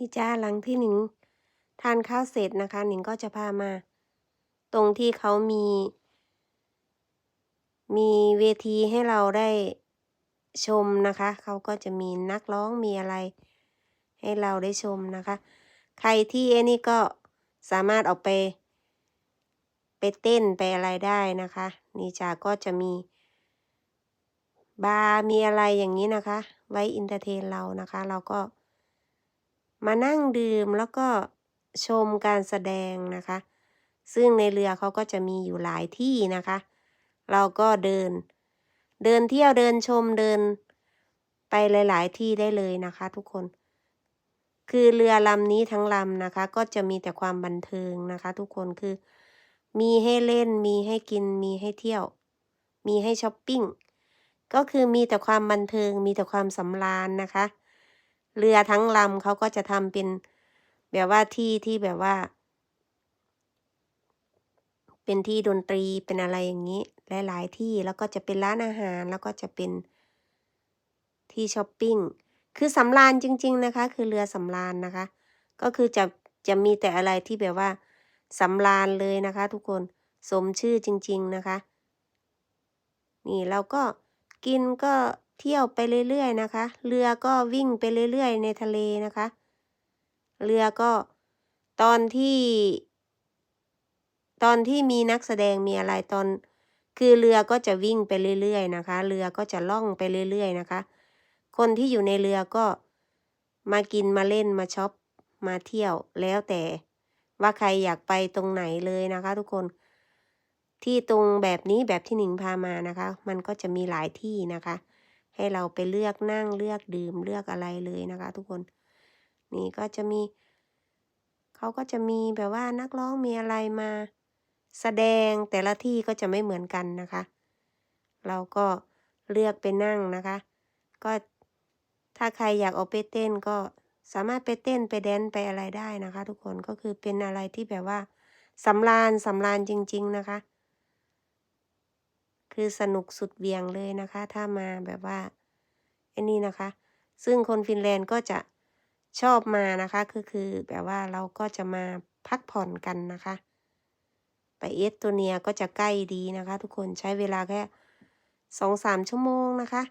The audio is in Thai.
นี่จ้าหลังที่หนิงทานข้าวเสร็จนะคะ หนิงก็จะพามา ตรงที่เขามี มีเวทีให้เราได้ชมนะคะ เขาก็จะมีนักร้องมีอะไร ให้เราได้ชมนะคะ ใครที่ไอ้นี่ก็สามารถออกไป ไปเต้นไปอะไรได้นะคะ นี่จ้าก็จะมี บาร์มีอะไรอย่างนี้นะคะ ไว้อินเตอร์เทนเรานะคะ เราก็ มานั่งดื่มแล้วก็ชมการแสดงนะคะ ซึ่งในเรือเขาก็จะมีอยู่หลายที่นะคะ เราก็เดิน เดินเที่ยวเดินชมเดินไปหลาย ๆ ที่ได้เลยนะคะ ทุกคน คือเรือลำนี้ทั้งลำนะคะ ก็จะมีแต่ความบันเทิงนะคะ ทุกคนคือ มีให้เล่นมีให้กินมีให้เที่ยว มีให้ช้อปปิ้งก็คือมีแต่ความบันเทิงมีแต่ความสำราญนะคะ เรือทั้งลำเขาก็จะทำเป็น แบบว่าที่ที่แบบว่า เป็นที่ดนตรีเป็นอะไรอย่างนี้ หลาย ๆ ที่แล้วก็จะเป็นร้านอาหารแล้วก็จะเป็นที่ช้อปปิ้งคือสำราญจริง ๆ นะคะ คือเรือสำราญนะคะ ก็คือจะจะมีแต่อะไรที่แบบว่าสำราญเลยนะคะ ทุกคนสมชื่อจริง ๆ นะคะ นี่เราก็กินก็ เที่ยวไปเรื่อยๆนะคะ เรือก็วิ่งไปเรื่อยๆ ในทะเลนะคะ เรือก็ตอนที่ ตอนที่มีนักแสดงมีอะไรตอน คือเรือก็จะวิ่งไปเรื่อยๆนะคะ เรือก็จะล่องไปเรื่อยๆนะคะ คนที่อยู่ในเรือก็มากินมาเล่นมาช็อปมาเที่ยวแล้วแต่ว่าใครอยากไปตรงไหนเลยนะคะ ทุกคน ที่ตรงแบบนี้แบบที่หนิงพามานะคะ มันก็จะมีหลายที่นะคะ ให้เราไปเลือกนั่งเลือกดื่มเลือกอะไรเลยนะคะ ทุกคน นี่ก็จะมี เขาก็จะมีแบบว่านักร้องมีอะไรมา แสดงแต่ละที่ก็จะไม่เหมือนกันนะคะ เราก็เลือกไปนั่งนะคะ ก็ถ้าใครอยากออกไปเต้นก็สามารถไปเต้นไปแดนไปอะไรได้นะคะ ทุกคนก็คือเป็นอะไรที่แบบว่าสำราญสำราญจริง ๆ นะคะ คือสนุกสุดเวียงเลยนะคะ ถ้ามาแบบว่าไอ้นี่นะคะ ซึ่งคนฟินแลนด์ก็จะชอบมานะคะก็คือแบบว่าเราก็จะมาพักผ่อนกันนะคะ ไปเอสโตเนียก็จะใกล้ดีนะคะ ทุกคนใช้เวลาแค่สองสามชั่วโมงนะคะ